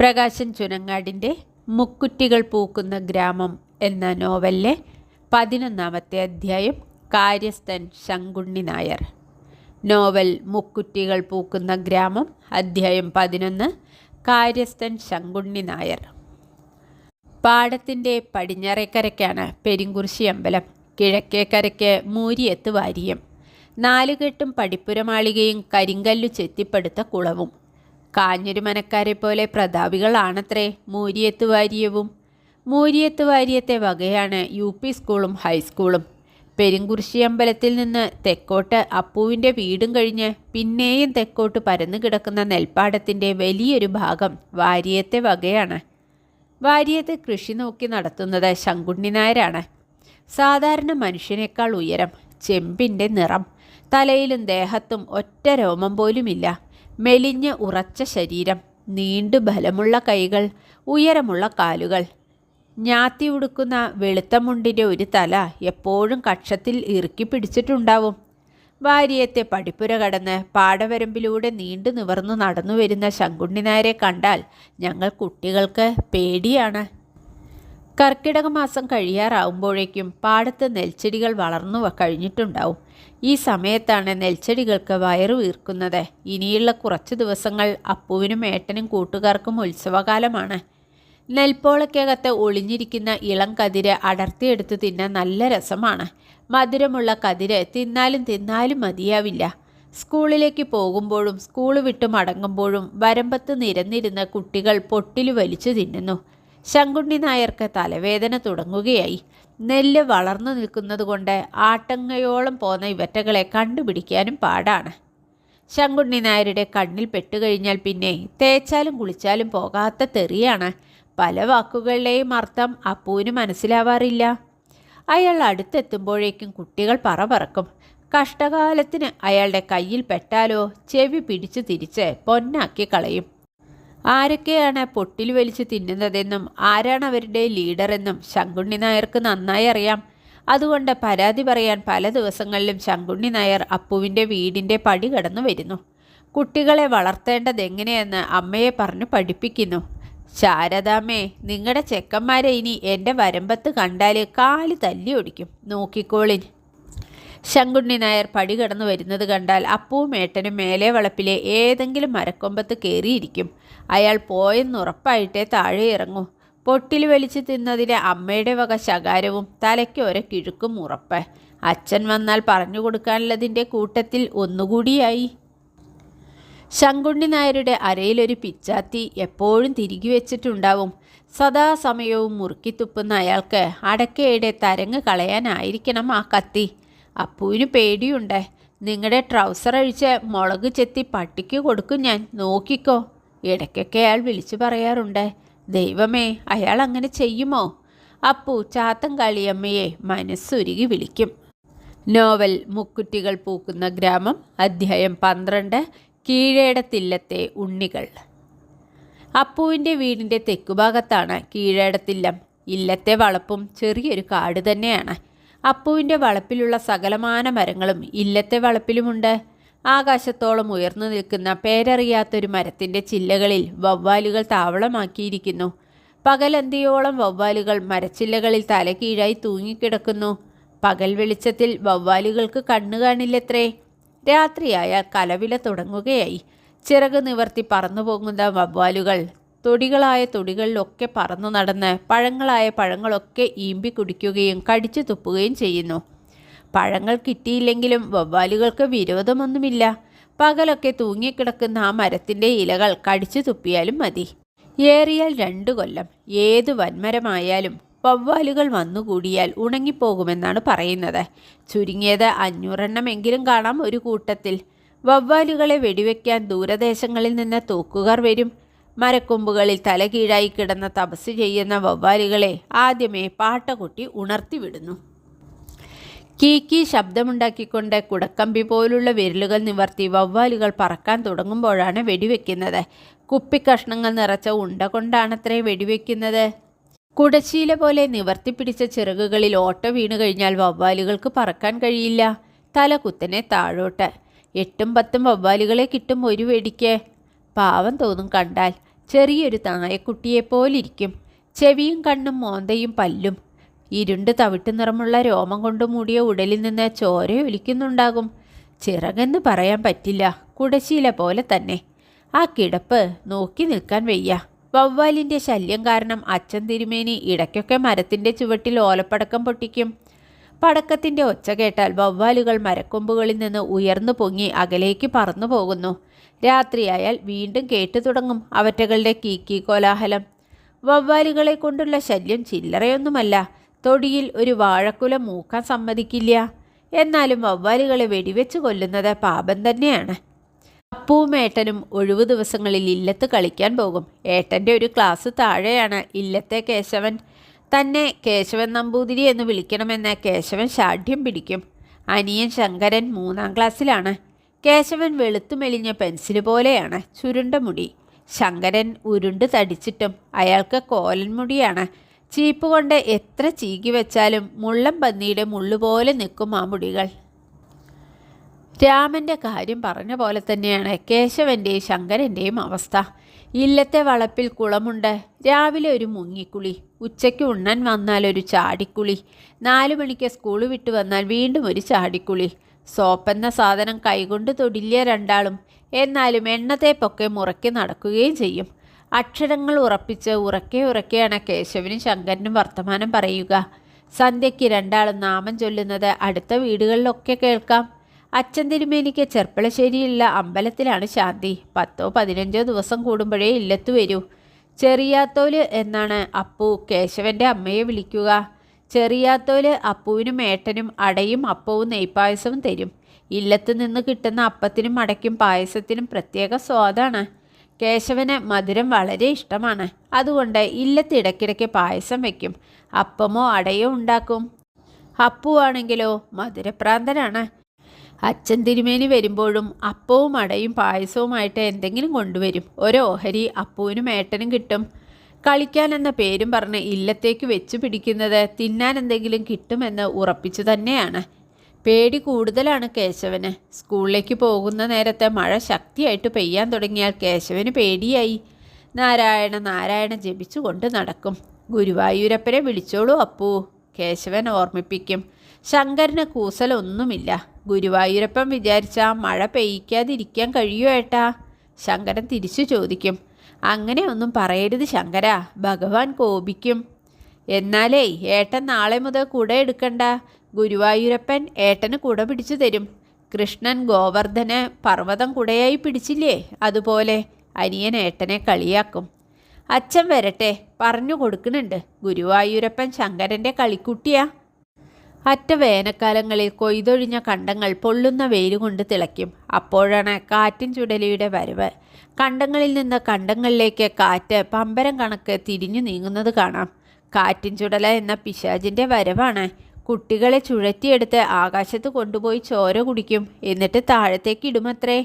പ്രകാശൻ ചുനങ്ങാടിന്റെ മുക്കുറ്റികൾ പൂക്കുന്ന ഗ്രാമം എന്ന നോവലിലെ പതിനൊന്നാമത്തെ അധ്യായം കാര്യസ്ഥൻ ശങ്കുണ്ണി നായർ. നോവൽ മുക്കുറ്റികൾ പൂക്കുന്ന ഗ്രാമം അധ്യായം പതിനൊന്ന് കാര്യസ്ഥൻ ശങ്കുണ്ണി നായർ. പാടത്തിന്റെ പടിഞ്ഞാറേക്കരയ്ക്കാണ് പെരിങ്കുറിശി അമ്പലം. കിഴക്കേക്കരയ്ക്ക് മൂരിയത്ത് വാരിയം. നാലുകെട്ടും പടിപ്പുരമാളികയും കരിങ്കല്ലു ചെത്തിപ്പടുത്ത കുളവും. കാഞ്ഞൊരുമനക്കാരെ പോലെ പ്രതാപികളാണത്രേ മൂരിയത്ത് വാര്യവും. മൂരിയത്ത് വാര്യത്തെ വകയാണ് യു പി സ്കൂളും ഹൈസ്കൂളും പെരുങ്കുറിശി അമ്പലത്തിൽ നിന്ന് തെക്കോട്ട് അപ്പുവിന്റെ വീടും കഴിഞ്ഞ് പിന്നെയും തെക്കോട്ട് പരന്നു കിടക്കുന്ന നെൽപ്പാടത്തിന്റെ വലിയൊരു ഭാഗം വാര്യത്തെ വകയാണ്. വാര്യത്തെ കൃഷി നോക്കി നടത്തുന്നത് ശങ്കുണ്ണി നായരാണ്. സാധാരണ മനുഷ്യനേക്കാൾ ഉയരം ചെമ്പിന്റെ നിറം തലയിലും ദേഹത്തും ഒറ്റ രോമം പോലുമില്ല. മെലിഞ്ഞ് ഉറച്ച ശരീരം നീണ്ടു ബലമുള്ള കൈകൾ ഉയരമുള്ള കാലുകൾ. ഞാത്തി ഉടുക്കുന്ന വെളുത്ത മുണ്ടിന്റെ ഒരു തല എപ്പോഴും കക്ഷത്തിൽ ഇറുക്കി പിടിച്ചിട്ടുണ്ടാവും. വാരിയത്തെ പടിപ്പുര കടന്ന് പാടവരമ്പിലൂടെ നീണ്ടു നിവർന്നു നടന്നു വരുന്ന ശങ്കുണ്ണിനാരെ കണ്ടാൽ ഞങ്ങൾ കുട്ടികൾക്ക് പേടിയാണ്. കർക്കിടക മാസം കഴിയാറാവുമ്പോഴേക്കും പാടത്ത് നെൽച്ചെടികൾ വളർന്നു കഴിഞ്ഞിട്ടുണ്ടാവും. ഈ സമയത്താണ് നെൽച്ചെടികൾക്ക് വയറു വീർക്കുന്നത്. ഇനിയുള്ള കുറച്ച് ദിവസങ്ങൾ അപ്പുവിനും ഏട്ടനും കൂട്ടുകാർക്കും ഉത്സവകാലമാണ്. നെൽപ്പോളയ്ക്കകത്ത് ഒളിഞ്ഞിരിക്കുന്ന ഇളം കതിര് അടർത്തിയെടുത്ത് തിന്നാൻ നല്ല രസമാണ്. മധുരമുള്ള കതിര് തിന്നാലും തിന്നാലും മതിയാവില്ല. സ്കൂളിലേക്ക് പോകുമ്പോഴും സ്കൂൾ വിട്ട് മടങ്ങുമ്പോഴും വരമ്പത്ത് നിരന്നിരുന്ന കുട്ടികൾ പൊട്ടിലു വലിച്ചു തിന്നുന്നു. ശങ്കുണ്ണി നായർക്ക് തലവേദന തുടങ്ങുകയായി. നെല്ല് വളർന്നു നിൽക്കുന്നതുകൊണ്ട് ആട്ടങ്ങയോളം പോന്ന ഇവറ്റകളെ കണ്ടുപിടിക്കാനും പാടാണ്. ശങ്കുണ്ണി നായരുടെ കണ്ണിൽ പെട്ടുകഴിഞ്ഞാൽ പിന്നെ തേച്ചാലും കുളിച്ചാലും പോകാത്ത തെറിയാണ്. പല വാക്കുകളുടെയും അർത്ഥം അപ്പൂവിന് മനസ്സിലാവാറില്ല. അയാൾ അടുത്തെത്തുമ്പോഴേക്കും കുട്ടികൾ പറ പറക്കും കഷ്ടകാലത്തിന് അയാളുടെ കയ്യിൽ പെട്ടാലോ? ചെവി പിടിച്ചു തിരിച്ച് പൊന്നാക്കി കളയും. ആരൊക്കെയാണ് പൊട്ടിൽ വലിച്ച് തിന്നുന്നതെന്നും ആരാണ് അവരുടെ ലീഡറെന്നും ശങ്കുണ്ണി നായർക്ക് നന്നായി അറിയാം. അതുകൊണ്ട് പരാതി പറയാൻ പല ദിവസങ്ങളിലും ശങ്കുണ്ണി നായർ അപ്പുവിന്റെ വീടിന്റെ പടി കടന്നു വരുന്നു. കുട്ടികളെ വളർത്തേണ്ടത് എങ്ങനെയെന്ന് അമ്മയെ പറഞ്ഞു പഠിപ്പിക്കുന്നു. ശാരദാമ്മേ നിങ്ങളുടെ ചെക്കന്മാരെ ഇനി എന്റെ വരമ്പത്ത് കണ്ടാൽ കാൽ തല്ലി ഒടിക്കും. നോക്കിക്കോളിൻ. ശങ്കുണ്ണി നായർ പടി കടന്നു വരുന്നത് കണ്ടാൽ അപ്പുവും ഏട്ടനും മേലെ വളപ്പിലെ ഏതെങ്കിലും മരക്കൊമ്പത്ത് കയറിയിരിക്കും. അയാൾ പോയെന്നുറപ്പായിട്ടേ താഴെ ഇറങ്ങൂ. പൊട്ടിൽ വലിച്ചു തിന്നതിലെ അമ്മയുടെ വക ശകാരവും തലയ്ക്ക് ഒര കിഴുക്കും ഉറപ്പ്. അച്ഛൻ വന്നാൽ പറഞ്ഞു കൊടുക്കാനുള്ളതിന്റെ കൂട്ടത്തിൽ ഒന്നുകൂടിയായി. ശങ്കുണ്ണി നായരുടെ അരയിലൊരു പിച്ചാത്തി എപ്പോഴും തിരികെ വെച്ചിട്ടുണ്ടാവും. സദാസമയവും മുറുക്കിത്തുപ്പുന്ന അയാൾക്ക് അടക്കയുടെ തരങ്ങ് കളയാനായിരിക്കണം ആ കത്തി. അപ്പുവിന് പേടിയുണ്ട്. നിങ്ങളുടെ ട്രൗസർ അഴിച്ച് മുളക് ചെത്തി പട്ടിക്ക് കൊടുക്കും ഞാൻ. നോക്കിക്കോ. ഇടയ്ക്കൊക്കെ അയാൾ വിളിച്ചു പറയാറുണ്ട് ദൈവമേ അയാൾ അങ്ങനെ ചെയ്യുമോ? അപ്പു ചാത്തൻ കാളിയമ്മയെ മനസ്സുരുകി വിളിക്കും. നോവൽ മുക്കുറ്റികൾ പൂക്കുന്ന ഗ്രാമം അധ്യായം പന്ത്രണ്ട് കീഴേടത്തില്ലത്തെ ഉണ്ണികൾ. അപ്പുവിന്റെ വീടിന്റെ തെക്കുഭാഗത്താണ് കീഴേടത്തില്ലം ഇല്ലത്തെ വളപ്പും ചെറിയൊരു കാട് തന്നെയാണ്. അപ്പുവിന്റെ വളപ്പിലുള്ള സകലമാന മരങ്ങളും ഇല്ലത്തെ വളപ്പിലുമുണ്ട്. ആകാശത്തോളം ഉയർന്നു നിൽക്കുന്ന പേരറിയാത്തൊരു മരത്തിന്റെ ചില്ലകളിൽ വവ്വാലുകൾ താവളമാക്കിയിരിക്കുന്നു. പകലന്തിയോളം വവ്വാലുകൾ മരച്ചില്ലകളിൽ തലകീഴായി തൂങ്ങിക്കിടക്കുന്നു. പകൽ വെളിച്ചത്തിൽ വവ്വാലുകൾക്ക് കണ്ണു കാണില്ലത്രേ. രാത്രിയായാൽ കലവില തുടങ്ങുകയായി. ചിറക് നിവർത്തി പറന്നു പോകുന്ന വവ്വാലുകൾ തൊടികളായ തൊടികളിലൊക്കെ പറന്നു നടന്ന് പഴങ്ങളായ പഴങ്ങളൊക്കെ ഈമ്പി കുടിക്കുകയും കടിച്ചു തുപ്പുകയും ചെയ്യുന്നു. പഴങ്ങൾ കിട്ടിയില്ലെങ്കിലും വവ്വാലുകൾക്ക് വിരോധമൊന്നുമില്ല. പകലൊക്കെ തൂങ്ങിക്കിടക്കുന്ന ആ മരത്തിന്റെ ഇലകൾ കടിച്ചു തുപ്പിയാലും മതി. ഏറിയാൽ രണ്ടു കൊല്ലം. ഏത് വൻമരമായാലും വവ്വാലുകൾ വന്നുകൂടിയാൽ ഉണങ്ങിപ്പോകുമെന്നാണ് പറയുന്നത്. ചുരുങ്ങിയത് അഞ്ഞൂറെണ്ണമെങ്കിലും കാണാം ഒരു കൂട്ടത്തിൽ. വവ്വാലുകളെ വെടിവെക്കാൻ ദൂരദേശങ്ങളിൽ നിന്ന് തൂക്കുകാർ വരും. മരക്കൊമ്പുകളിൽ തലകീഴായി കിടന്ന തപസ് ചെയ്യുന്ന വവ്വാലുകളെ ആദ്യമേ പാട്ടകുട്ടി ഉണർത്തിവിടുന്നു. കീക്കി ശബ്ദമുണ്ടാക്കിക്കൊണ്ട് കുടക്കമ്പി പോലുള്ള വിരലുകൾ നിവർത്തി വവ്വാലുകൾ പറക്കാൻ തുടങ്ങുമ്പോഴാണ് വെടിവെക്കുന്നത്. കുപ്പിക്കഷ്ണങ്ങൾ നിറച്ച ഉണ്ട കൊണ്ടാണത്രേ വെടിവെക്കുന്നത്. കുടശീല പോലെ നിവർത്തിപ്പിടിച്ച ചിറകുകളിൽ ഓട്ട വീണു കഴിഞ്ഞാൽ വവ്വാലുകൾക്ക് പറക്കാൻ കഴിയില്ല. തല കുത്തനെ താഴോട്ട്. എട്ടും പത്തും വവ്വാലുകളെ കിട്ടും ഒരു വെടിക്ക്. പാവം തോന്നും കണ്ടാൽ. ചെറിയൊരു തായക്കുട്ടിയെപ്പോലിരിക്കും. ചെവിയും കണ്ണും മോന്തയും പല്ലും. ഇരുണ്ട് തവിട്ട് നിറമുള്ള രോമം കൊണ്ട് മൂടിയ ഉടലിൽ നിന്ന് ചോര ഒലിക്കുന്നുണ്ടാകും. ചിറകെന്ന് പറയാൻ പറ്റില്ല. കുടശീല പോലെ തന്നെ. ആ കിടപ്പ് നോക്കി നിൽക്കാൻ വയ്യ. വവ്വാലിന്റെ ശല്യം കാരണം അച്ഛൻ തിരുമേനി ഇടയ്ക്കൊക്കെ മരത്തിന്റെ ചുവട്ടിൽ ഓലപ്പടക്കം പൊട്ടിക്കും. പടക്കത്തിന്റെ ഒച്ച കേട്ടാൽ വവ്വാലുകൾ മരക്കൊമ്പുകളിൽ നിന്ന് ഉയർന്നു പൊങ്ങി അകലേക്ക് പറന്നു പോകുന്നു. രാത്രിയായാൽ വീണ്ടും കേട്ടു തുടങ്ങും അവറ്റകളുടെ കീക്കി കോലാഹലം. വവ്വാലുകളെ കൊണ്ടുള്ള ശല്യം ചില്ലറയൊന്നുമല്ല. തൊടിയിൽ ഒരു വാഴക്കുല മൂക്കാൻ സമ്മതിക്കില്ല. എന്നാലും വവ്വാലുകളെ വെടിവെച്ച് കൊല്ലുന്നത് പാപം തന്നെയാണ്. അപ്പുവും ഏട്ടനും ഒഴിവു ദിവസങ്ങളിൽ ഇല്ലത്ത് കളിക്കാൻ പോകും. ഏട്ടന്റെ ഒരു ക്ലാസ് താഴെയാണ് ഇല്ലത്തെ കേശവൻ. തന്നെ കേശവൻ നമ്പൂതിരി എന്ന് വിളിക്കണമെന്ന് കേശവൻ ഷാഠ്യം പിടിക്കും. അനിയൻ ശങ്കരൻ മൂന്നാം ക്ലാസ്സിലാണ്. കേശവൻ വെളുത്തു മെലിഞ്ഞ പെൻസിൽ പോലെയാണ് ചുരുണ്ട മുടി. ശങ്കരൻ ഉരുണ്ട് തടിച്ചിട്ടും അയാൾക്ക് കോലൻ മുടിയാണ്. ചീപ്പ് കൊണ്ട് എത്ര ചീകി വെച്ചാലും മുള്ളം പന്നിയുടെ മുള്ളുപോലെ നിൽക്കും ആ മുടികൾ. രാമന്റെ കാര്യം പറഞ്ഞ പോലെ തന്നെയാണ് കേശവന്റെയും ശങ്കരന്റെയും അവസ്ഥ. ഇല്ലത്തെ വളപ്പിൽ കുളമുണ്ട്. രാവിലെ ഒരു മുങ്ങിക്കുളി. ഉച്ചയ്ക്ക് ഉണ്ണാൻ വന്നാൽ ഒരു ചാടിക്കുളി. നാലു മണിക്ക് സ്കൂൾ വിട്ടു വന്നാൽ വീണ്ടും ഒരു ചാടിക്കുളി. സോപ്പെന്ന സാധനം കൈകൊണ്ട് തൊടില്ല രണ്ടാളും. എന്നാലും എണ്ണത്തേപ്പൊക്കെ മുറക്കി നടക്കുകയും ചെയ്യും. അക്ഷരങ്ങൾ ഉറപ്പിച്ച് ഉറക്കെ ഉറക്കെയാണ് കേശവനും ശങ്കരനും വർത്തമാനം പറയുക. സന്ധ്യയ്ക്ക് രണ്ടാളും നാമം ചൊല്ലുന്നത് അടുത്ത വീടുകളിലൊക്കെ കേൾക്കാം. അച്ഛൻ തിരുമേനിക്ക് ചെർപ്പളശ്ശേരിയുള്ള അമ്പലത്തിലാണ് ശാന്തി. പത്തോ പതിനഞ്ചോ ദിവസം കൂടുമ്പോഴേ ഇല്ലത്തു വരൂ. ചെറിയാത്തോൽ എന്നാണ് അപ്പു കേശവന്റെ അമ്മയെ വിളിക്കുക. ചെറിയാത്തോൽ അപ്പുവിനും ഏട്ടനും അടയും അപ്പവും നെയ്പായസവും തരും. ഇല്ലത്ത് നിന്ന് കിട്ടുന്ന അപ്പത്തിനും അടയ്ക്കും പായസത്തിനും പ്രത്യേക സ്വാദാണ്. കേശവന് മധുരം വളരെ ഇഷ്ടമാണ്. അതുകൊണ്ട് ഇല്ലത്ത് ഇടയ്ക്കിടയ്ക്ക് പായസം വയ്ക്കും അപ്പമോ അടയോ ഉണ്ടാക്കും. അപ്പുവാണെങ്കിലോ മധുരപ്രാന്തനാണ്. അച്ഛൻ തിരുമേനി വരുമ്പോഴും അപ്പവും അടയും പായസവുമായിട്ട് എന്തെങ്കിലും കൊണ്ടുവരും. ഒരു ഓഹരി അപ്പുവിനും ഏട്ടനും കിട്ടും. കളിക്കാൻ എന്ന പേരും പറഞ്ഞ് ഇല്ലത്തേക്ക് വെച്ചു പിടിക്കുന്നത് തിന്നാൻ എന്തെങ്കിലും കിട്ടുമെന്ന് ഉറപ്പിച്ചു തന്നെയാണ്. പേടി കൂടുതലാണ് കേശവന്. സ്കൂളിലേക്ക് പോകുന്ന നേരത്തെ മഴ ശക്തിയായിട്ട് പെയ്യാൻ തുടങ്ങിയാൽ കേശവന് പേടിയായി. നാരായണ നാരായണ ജപിച്ചുകൊണ്ട് നടക്കും. ഗുരുവായൂരപ്പനെ വിളിച്ചോളൂ അപ്പൂ. കേശവൻ ഓർമ്മിപ്പിക്കും. ശങ്കരന് കൂസലൊന്നുമില്ല. ഗുരുവായൂരപ്പൻ വിചാരിച്ച മഴ പെയ്യിക്കാതിരിക്കാൻ കഴിയൂ ഏട്ടാ? ശങ്കരൻ തിരിച്ചു ചോദിക്കും. അങ്ങനെയൊന്നും പറയരുത് ശങ്കര. ഭഗവാൻ കോപിക്കും. എന്നാലേ ഏട്ടൻ നാളെ മുതൽ കുട എടുക്കണ്ട. ഗുരുവായൂരപ്പൻ ഏട്ടന് കുട പിടിച്ചു തരും. കൃഷ്ണൻ ഗോവർദ്ധന് പർവതം കുടയായി പിടിച്ചില്ലേ? അതുപോലെ അനിയൻ ഏട്ടനെ കളിയാക്കും. അച്ഛൻ വരട്ടെ പറഞ്ഞു കൊടുക്കുന്നുണ്ട്. ഗുരുവായൂരപ്പൻ ശങ്കരന്റെ കളിക്കുട്ടിയാ. അറ്റ വേനൽക്കാലങ്ങളിൽ കൊയ്തൊഴിഞ്ഞ കണ്ടങ്ങൾ പൊള്ളുന്ന വെയിലുകൊണ്ട് തിളയ്ക്കും. അപ്പോഴാണ് കാറ്റിൻ ചുടലിയുടെ വരവ്. കണ്ടങ്ങളിൽ നിന്ന് കണ്ടങ്ങളിലേക്ക് കാറ്റ് പമ്പരം കണക്ക് തിരിഞ്ഞു നീങ്ങുന്നത് കാണാം. കാറ്റിൻ ചുടല എന്ന പിശാചിന്റെ വരവാണ്. കുട്ടികളെ ചുഴറ്റിയെടുത്ത് ആകാശത്ത് കൊണ്ടുപോയി ചോര കുടിക്കും. എന്നിട്ട് താഴത്തേക്ക് ഇടുമത്രേ.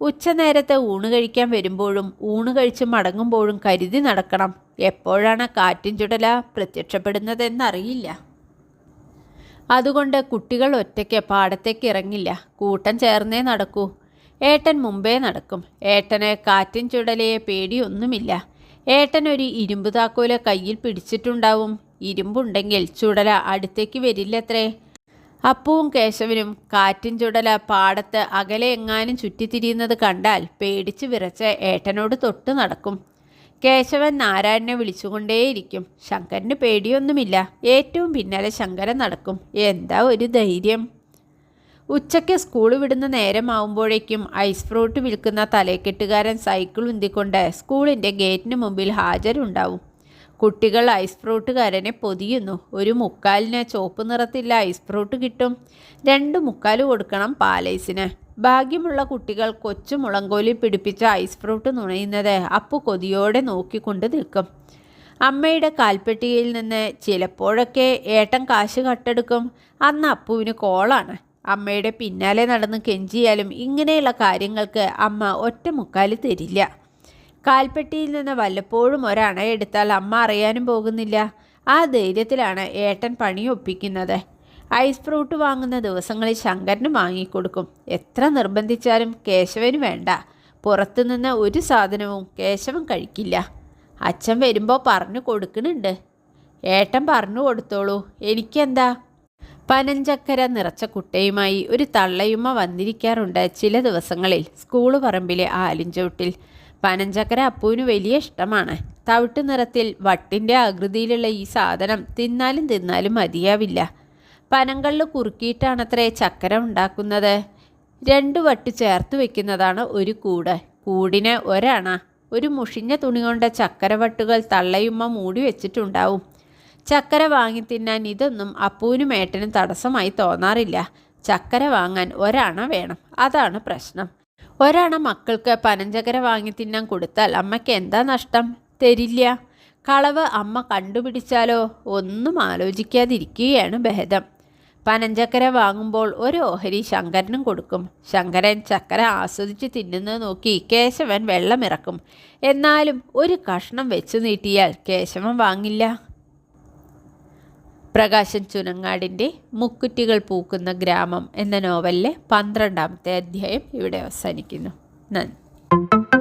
ഉച്ചനേരത്ത് ഊണ് കഴിക്കാൻ വരുമ്പോഴും ഊണ് കഴിച്ച് മടങ്ങുമ്പോഴും കരുതി നടക്കണം. എപ്പോഴാണ് കാറ്റിൻ ചുടല പ്രത്യക്ഷപ്പെടുന്നതെന്നറിയില്ല. അതുകൊണ്ട് കുട്ടികൾ ഒറ്റയ്ക്ക് പാടത്തേക്ക് ഇറങ്ങില്ല. കൂട്ടം ചേർന്നേ നടക്കൂ. ഏട്ടൻ മുമ്പേ നടക്കും. ഏട്ടന് കാറ്റിൻ ചുടലയെ പേടിയൊന്നുമില്ല. ഏട്ടൻ ഒരു ഇരുമ്പ് താക്കോൽ കയ്യിൽ പിടിച്ചിട്ടുണ്ടാവും. ഇരുമ്പുണ്ടെങ്കിൽ ചുടല അടുത്തേക്ക് വരില്ലത്രേ. അപ്പുവും കേശവനും കാറ്റിൻ ചുടല പാടത്ത് അകലെ എങ്ങാനും ചുറ്റിത്തിരിയുന്നത് കണ്ടാൽ പേടിച്ച് വിറച്ച ഏട്ടനോട് തൊട്ട് നടക്കും. കേശവൻ നാരായണനെ വിളിച്ചുകൊണ്ടേയിരിക്കും. ശങ്കരന് പേടിയൊന്നുമില്ല. ഏറ്റവും പിന്നാലെ ശങ്കരൻ നടക്കും. എന്താ ഒരു ധൈര്യം? ഉച്ചയ്ക്ക് സ്കൂൾ വിടുന്ന നേരമാവുമ്പോഴേക്കും ഐസ് ഫ്രൂട്ട് വിൽക്കുന്ന തലക്കെട്ടുകാരൻ സൈക്കിൾ ഉന്തിക്കൊണ്ട് സ്കൂളിന്റെ ഗേറ്റിന് മുമ്പിൽ ഹാജരുണ്ടാവും. കുട്ടികൾ ഐസ് ഫ്രൂട്ടുകാരനെ പൊതിയുന്നു. ഒരു മുക്കാലിന് ചുവപ്പ് നിറത്തില്ല ഐസ് ഫ്രൂട്ട് കിട്ടും. രണ്ട് മുക്കാൽ കൊടുക്കണം പാലൈസിന്. ഭാഗ്യമുള്ള കുട്ടികൾ കൊച്ചു മുളങ്കോലി പിടിപ്പിച്ച ഐസ് ഫ്രൂട്ട് നുണയുന്നത് അപ്പു കൊതിയോടെ നോക്കിക്കൊണ്ട് നിൽക്കും. അമ്മയുടെ കാൽപ്പെട്ടിയിൽ നിന്ന് ചിലപ്പോഴൊക്കെ ഏട്ടൻ കാശ് കട്ടെടുക്കും. അന്ന് അപ്പുവിന് കോളാണ്. അമ്മയുടെ പിന്നാലെ നടന്ന് കെഞ്ചിയാലും ഇങ്ങനെയുള്ള കാര്യങ്ങൾക്ക് അമ്മ ഒറ്റ മുക്കാൽ തരില്ല. കാൽപ്പെട്ടിയിൽ നിന്ന് വല്ലപ്പോഴും ഒരണ എടുത്താൽ അമ്മ അറിയാനും പോകുന്നില്ല. ആ ധൈര്യത്തിലാണ് ഏട്ടൻ പണി ഒപ്പിക്കുന്നത്. ഐസ് ഫ്രൂട്ട് വാങ്ങുന്ന ദിവസങ്ങളിൽ ശങ്കരന് വാങ്ങിക്കൊടുക്കും. എത്ര നിർബന്ധിച്ചാലും കേശവന് വേണ്ട. പുറത്തുനിന്ന് ഒരു സാധനവും കേശവൻ കഴിക്കില്ല. അച്ഛൻ വരുമ്പോൾ പറഞ്ഞു കൊടുക്കുന്നുണ്ട്. ഏട്ടൻ പറഞ്ഞു കൊടുത്തോളൂ. എനിക്കെന്താ? പനഞ്ചക്കര നിറച്ച കുട്ടയുമായി ഒരു തള്ളയുമ്മ വന്നിരിക്കാറുണ്ട് ചില ദിവസങ്ങളിൽ സ്കൂൾ പറമ്പിലെ ആലിഞ്ചോട്ടിൽ പനഞ്ചക്കര അപ്പുവിന് വലിയ ഇഷ്ടമാണ്. തവിട്ട് നിറത്തിൽ വട്ടിന്റെ ആകൃതിയിലുള്ള ഈ സാധനം തിന്നാലും തിന്നാലും മതിയാവില്ല. പനങ്കള്ള് കുറുക്കിയിട്ടാണത്രേ ചക്കര ഉണ്ടാക്കുന്നത്. രണ്ട് വട്ട് ചേർത്ത് വെക്കുന്നതാണ് ഒരു കൂട്. കൂടിന് ഒരണ. ഒരു മുഷിഞ്ഞ തുണി കൊണ്ട് ചക്കരവട്ടുകൾ തള്ളയുമ്മ മൂടി വെച്ചിട്ടുണ്ടാവും. ചക്കര വാങ്ങി തിന്നാൻ ഇതൊന്നും അപ്പൂനും ഏട്ടനും തടസ്സമായി തോന്നാറില്ല. ചക്കര വാങ്ങാൻ ഒരണ വേണം. അതാണ് പ്രശ്നം. ഒരണ മക്കൾക്ക് പനഞ്ചകര വാങ്ങി തിന്നാൻ കൊടുത്താൽ അമ്മയ്ക്ക് എന്താ നഷ്ടം? തരില്ല. കളവ് അമ്മ കണ്ടുപിടിച്ചാലോ? ഒന്നും ആലോചിക്കാതിരിക്കുകയാണ് ബഹദം. പനഞ്ചക്കര വാങ്ങുമ്പോൾ ഒരു ഓഹരി ശങ്കരനും കൊടുക്കും. ശങ്കരൻ ചക്കര ആസ്വദിച്ച് തിന്നുന്നത് നോക്കി കേശവൻ വെള്ളമിറക്കും. എന്നാലും ഒരു കഷ്ണം വെച്ചു നീട്ടിയാൽ കേശവൻ വാങ്ങില്ല. പ്രകാശൻ ചുനങ്ങാടിന്റെ മുക്കുറ്റികൾ പൂക്കുന്ന ഗ്രാമം എന്ന നോവലിലെ പന്ത്രണ്ടാമത്തെ അധ്യായം ഇവിടെ അവസാനിക്കുന്നു. നന്ദി.